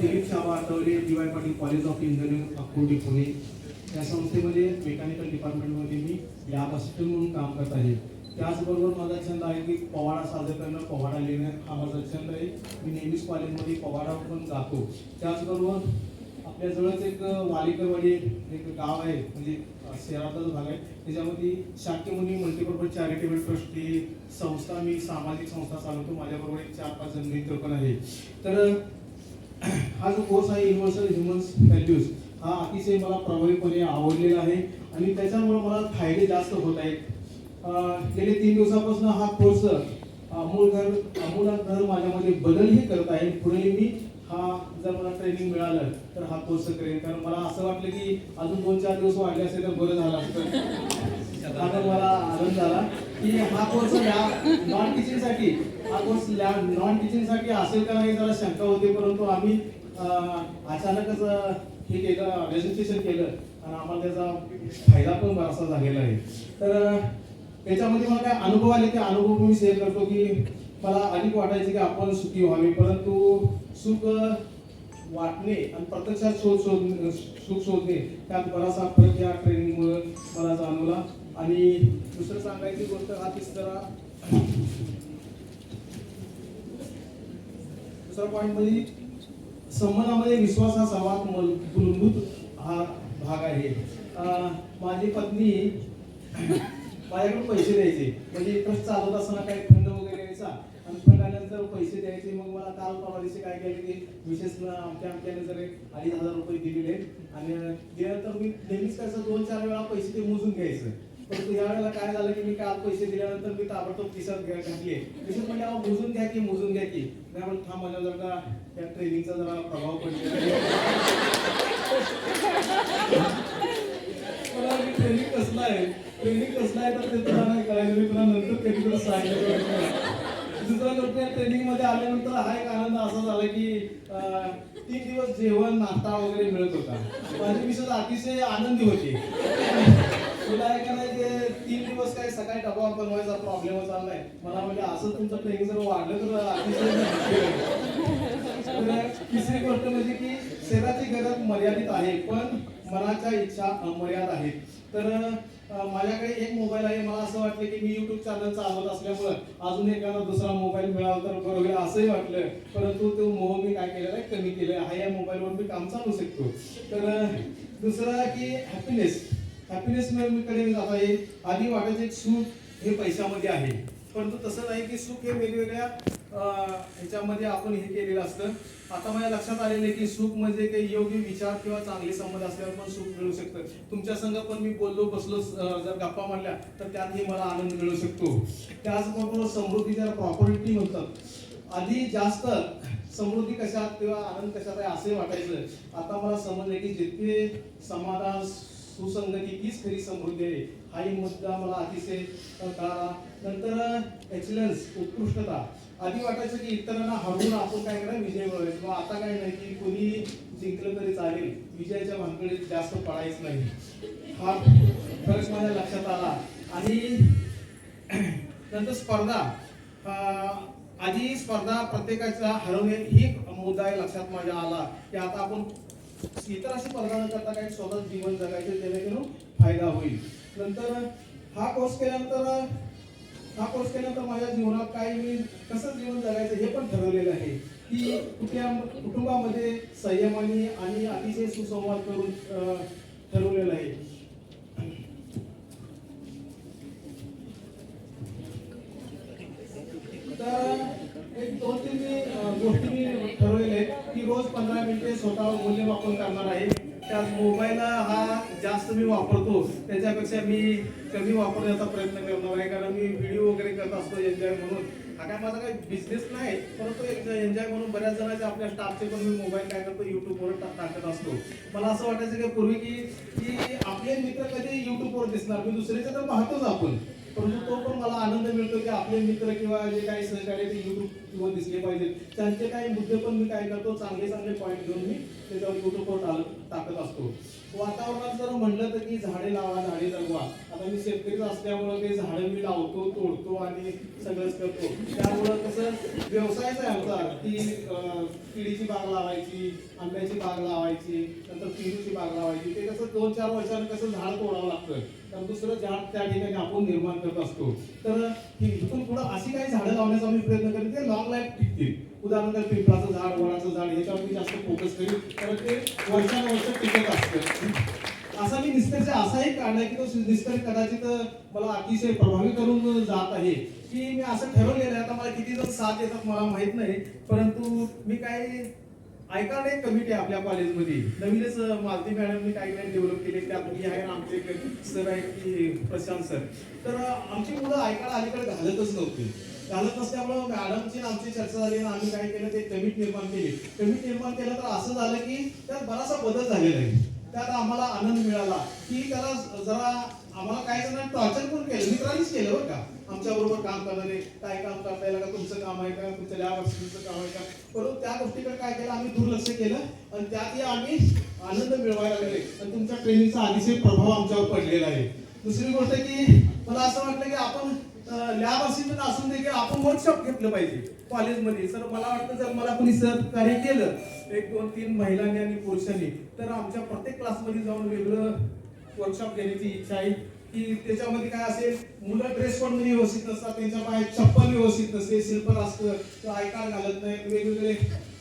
Dilip Shaba Athawale D Y Patil college of engineering Akurdi Pune या संस्थेमध्ये mechanical डिपार्टमेंटमध्ये मी lab assistant म्हणून काम करत आहे. त्याचबरोबर माझा छंद आहे की पोवाडा साजर करणं पवाडा लिहिणं हा माझा छंद आहे. मी नेहमीच कॉलेजमध्ये पवाडा पण जातो. त्याचबरोबर आपल्याजवळच एक वालिकरवाडी एक गाव आहे म्हणजे शहरातच भाग आहे त्याच्यामध्ये शाक्यमुनी मल्टीपर्पज चॅरिटेबल ट्रस्ट ही संस्था मी सामाजिक संस्था चालवतो. माझ्याबरोबर एक चार पाच जण मित्र पण आहे. तर हा जो कोर्स आहे युनिव्हर्सल ह्युमन्स व्हॅल्यूज हा अतिशय मला प्रभावीपणे आवडलेला आहे आणि त्याच्यामुळे मला फायदे जास्त होत आहेत. गेले तीन दिवसापासून हा कोर्स अमूल घर अमूलात घर माझ्यामध्ये बदलही करत आहे. पुढे मी हा जर मला ट्रेनिंग मिळालं तर हा कोर्स करेन. कारण मला असं वाटलं की अजून दोन चार दिवस वाढले असेल तर बरं झालं असतं. आता मला आनंद झाला. की हा कोर्स नॉन टीचिंगसाठी हा कोर्स नॉन टीचिंगसाठी असेल का नाही जरा शंका होती परंतु आम्ही अचानकच हे केलं रजिस्ट्रेशन केलं आणि आम्हाला त्याचा फायदा पण बराचसा झालेला आहे. तर त्याच्यामध्ये मला काय अनुभव आले ते अनुभव मी शेअर करतो की मला अधिक वाटायचे की आपण सुखी व्हावे परंतु सुख वाटणे आणि प्रत्यक्षात शोध शोधणे सुख शोधणे त्यात बराचसा फरक या ट्रेनिंगमुळे मला जाणवला. आणि दुसरं सांगायची गोष्ट हा तिसरा. दुसरा पॉईंट म्हणजे संबंधामध्ये विश्वास हा सर्वात मूलभूत हा भाग आहे. माझी पत्नी माझ्याकडून पैसे द्यायचे. म्हणजे ट्रस्ट चालवत असताना काही फंड वगैरे यायचा आणि फंड आल्यानंतर पैसे द्यायचे. मग मला काल परवा दिवशी काय केले की विशेष आमच्या आमच्याने जर एक अडीच हजार रुपये दिलेले. आणि दिल्यानंतर मी नेहमीच कसं दोन चार वेळा पैसे ते मोजून घ्यायचं. परंतु या वेळेला काय झालं की मी काल पैसे दिल्यानंतर मी ताबडतोब खिशात घ्या- घातले खिशात म्हणजे अहो मोजून घ्या की मोजून घ्या की. नाही पण थांब माझ्या जर का त्या ट्रेनिंगचा जरा प्रभाव पडतो ट्रेनिंग कसलं आहे? ट्रेनिंग कसलं आहे तर ते तुला नाही मी तुला नंतर कधी तुला सांगितलं दुसरा गोष्ट ट्रेनिंगमध्ये आल्यानंतर हा एक आनंद असा झाला की तीन दिवस जेवण नाश्ता वगैरे मिळत होता. माझी मिसेस अतिशय आनंदी होती. तुला आहे का नाही ते तीन दिवस काय सकाळी डबा बनवायचा प्रॉब्लेम चाललाय. मला म्हणजे असं तुमचं ट्रेनिंग जर वाढलं तर अतिशय तिसरी गोष्ट म्हणजे की शरीराची गरज मर्यादित आहे पण मनाच्या इच्छा अमर्याद आहेत तर माझ्याकडे एक मोबाईल आहे. मला असं वाटलं की मी युट्यूब चॅनल चालवत असल्यामुळं अजून एखादा दुसरा मोबाईल मिळाला तर बरं होईल असंही वाटलं. परंतु तो मोह मी काय केलेला आहे? कमी केलं हा या मोबाईलवर मी काम चालू शकतो. तर दुसरा दुसरं की हॅपीनेस हॅपीनेस कडे जात आहे. आधी वाटायचे एक सुख हे पैशामध्ये आहे. परंतु तसं नाही की सुख हे वेगवेगळ्या ह्याच्यामध्ये आपण हे केलेलं असतं. आता माझ्या लक्षात आलेलं आहे की सुख म्हणजे काही योग्य विचार किंवा चांगले संबंध असल्यावर पण सुख मिळू शकतं. तुमच्या संघ पण मी बोललो बसलो जर गप्पा मारल्या तर त्यातही मला आनंद मिळू शकतो. त्याचबरोबर समृद्धी ज्याला प्रॉपर्टी म्हणतात. आधी जास्त समृद्धी कशात किंवा आनंद कशात आहे असे वाटायचं. आता मला समजलं की जितके समाधान सुसंगती तीच खरी समृद्धी आहे. हाही मुद्दा मला अतिशय कळाला. नंतर एक्सलन्स उत्कृष्टता. आधी वाटायचं की इतरांना हरवून आपण काय करा विजय मिळवायचा. किंवा आता काय नाही की कोणी जिंकलं तरी चालेल. विजयाच्या भानकडे जास्त पडायच नाही. हा फरक माझ्या लक्षात आला. आणि नंतर स्पर्धा. आधी स्पर्धा प्रत्येकाचा हरवणे ही एक मुद्दा आहे लक्षात माझ्या आला. की आता आपण इतरांशी स्पर्धा न करता काही स्वतः जीवन जगायचे जेणेकरून फायदा होईल. नंतर हा कोर्स केल्यानंतर हा कोर्स केल्यानंतर माझ्या जीवनात काय मी कसं जीवन जगायचं हे पण ठरवलेलं आहे. की कुठल्या कुटुंबामध्ये संयमाने आणि अतिशय सुसंवाद करून ठरवलेलं आहे तर एक दोन तीन मी अं, गोष्टी मी ठरवलेल्या आहेत की रोज पंधरा मिनिटे स्वतः मूल्यमापन करणार आहे. त्यात मोबाईल हा जास्त मी वापरतो. त्याच्यापेक्षा मी कमी वापरण्याचा प्रयत्न करणार आहे. कारण मी व्हिडिओ वगैरे करत असतो एन्जॉय म्हणून. हा काय माझा काही बिझनेस नाही परंतु एक एन्जॉय म्हणून बऱ्याच जणांचे आपल्या स्टाफचे पण मी मोबाईल काय करतो यूट्यूबवर टाकत असतो. मला असं वाटायचं की पूर्वी की की आपले मित्र कधी यूट्यूबवर दिसणार? मी दुसऱ्याचे तर पाहतोच आपण. परंतु तो पण मला आनंद मिळतो की आपले मित्र किंवा जे काही सहकारी ते युट्यूबवर दिसले पाहिजेत. त्यांचे काही मुद्दे पण मी काय करतो चांगले चांगले पॉईंट घेऊन मी त्याच्यावर युट्यूबवर टाक- टाकत असतो. वातावरणात जर म्हणलं तर की झाडे लावा झाडे जगवा. आता मी शेतकरीच असल्यामुळं ते झाडं मी लावतो तोडतो आणि सगळंच करतो. त्यामुळं कसं व्यवसायच आहे आमचा. की किडीची केळीची बाग लावायची आंब्याची बाग लावायची नंतर पेरूची बाग लावायची. ते कसं दोन चार वर्षांनी कसं झाड तोडावं लागतं. तर दुसरं झाड त्या ठिकाणी आपण निर्माण करत असतो. तर इथून पुढं अशी काही झाडं लावण्याचा मी प्रयत्न करेन. ते लॉंग लाईफ टिकतील उदाहरणार्थ पिंपळाचं झाड वडाचं झाड याच्यावर मी जास्त फोकस करेल कारण ते वर्षानुवर्ष टिकत असतं. असा मी निष्कर्ष असाही काढला की तो निष्कर्ष कदाचित मला अतिशय प्रभावी करून जात आहे. की मी असं ठरवलेलं आहे आता मला किती जण साथ येतात मला माहीत नाही. परंतु मी काय ऐकायला एक कमिटी आहे आपल्या कॉलेजमध्ये नवीनच मालती मॅडमनी काही काही डेव्हलप केले त्या आहे आमचे सर आहेत की प्रशांत सर तर आमची मुलं ऐकायला अलीकडे घालतच नव्हती. घालत नसल्यामुळं मॅडमची आमची चर्चा झाली आणि आम्ही काय केलं ते कमिट निर्माण केली. कमिट निर्माण केलं तर असं झालं की त्यात बराचसा बदल झालेला आहे. त्यात आम्हाला आनंद मिळाला की त्याला जरा आम्हाला काय जणांनी टॉर्चर पण केलं. मित्रांनीच केलं बरं का. आमच्या बरोबर काम करणारे काय काम करता येईल का तुमचं काम आहे का? तुमच्या लॅब तुमचं काम आहे का? परंतु त्या गोष्टीकडे काय केलं आम्ही दुर्लक्ष केलं आणि त्यातही आम्ही आनंद मिळवायला लागले. आणि तुमच्या ट्रेनिंगचा अतिशय प्रभाव आमच्यावर पडलेला आहे. दुसरी गोष्ट की मला असं वाटलं की आपण लॅब असेल तर असून देखील आपण वर्कशॉप घेतलं पाहिजे कॉलेजमध्ये सर मला वाटतं जर मला कोणी सहकार्य केलं एक दोन तीन महिलांनी आणि पुरुषांनी तर आमच्या प्रत्येक क्लासमध्ये जाऊन वेगळं वर्कशॉप घेण्याची इच्छा आहे. की त्याच्यामध्ये काय असेल मुलं ड्रेस पण व्यवस्थित नसतात त्यांच्या पायात चप्पल व्यवस्थित नसते सिल्पर असतं. ऐकायला घालत नाही वेगवेगळे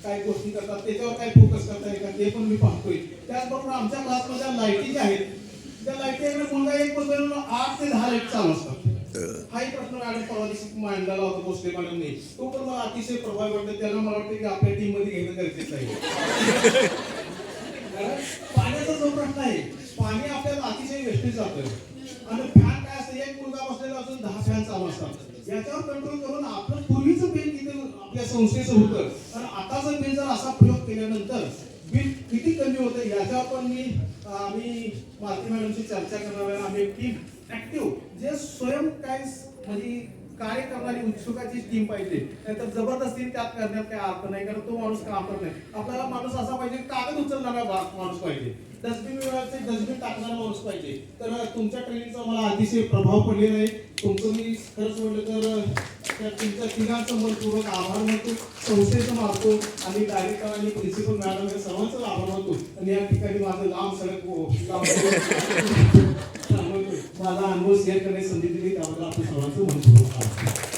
काही गोष्टी करतात त्याच्यावर काय फोकस करता येतात का ते पण मी पाहतोय. त्याचबरोबर आमच्या क्लासमध्ये लाईटी ज्या आहेत त्या लाईटी मुलगा एक बदलून आठ ते दहा लाइट चालू असतात हाही प्रश्न मॅडम परवा दिवशी मांडलेला होता भोसले मॅडमने तो पण मला अतिशय प्रभावी वाटतो त्यांना मला वाटतं की आपल्या टीममध्ये घेणं गरजेचं आहे. पाण्याचा जो प्रश्न आहे पाणी आपल्याला आणि फॅन काय असतं एक मुलगा बसलेला असून दहा फॅन चालू असतात. याच्यावर कंट्रोल करून आपलं पूर्वीचं बिल किती आपल्या संस्थेचं होतं. तर आताचं बिल जर असा प्रयोग केल्यानंतर बिल किती कमी होतं याच्यावर पण मी आम्ही मालती मॅडमशी चर्चा करणार आहे. आम्ही टीम ऍक्टिव्ह जे स्वयं काय म्हणजे कार्य करणारी उत्सुकाची टीम पाहिजे? नाहीतर जबरदस्ती त्यात करण्यात काय अर्थ नाही कारण तो माणूस काम करत नाही. आपल्याला माणूस असा पाहिजे कागद उचलणारा माणूस पाहिजे. डस्टबिन डस्टबिन टाकणारा माणूस पाहिजे. तर तुमच्या ट्रेनिंगचा मला अतिशय प्रभाव पडलेला आहे. तुमचं मी खरंच म्हटलं तर त्या तुमच्या तिघांचं मनपूर्वक आभार मानतो. संस्थेचं मानतो. आणि डायरेक्टर आणि प्रिन्सिपल मॅडम या सर्वांचं आभार मानतो. आणि या ठिकाणी माझं लांब सडक हो- हो- लांब माझा अनुभव शेअर करण्याची संधी दिली त्याबद्दल आपण सर्वांचं मनपूर्वक आभार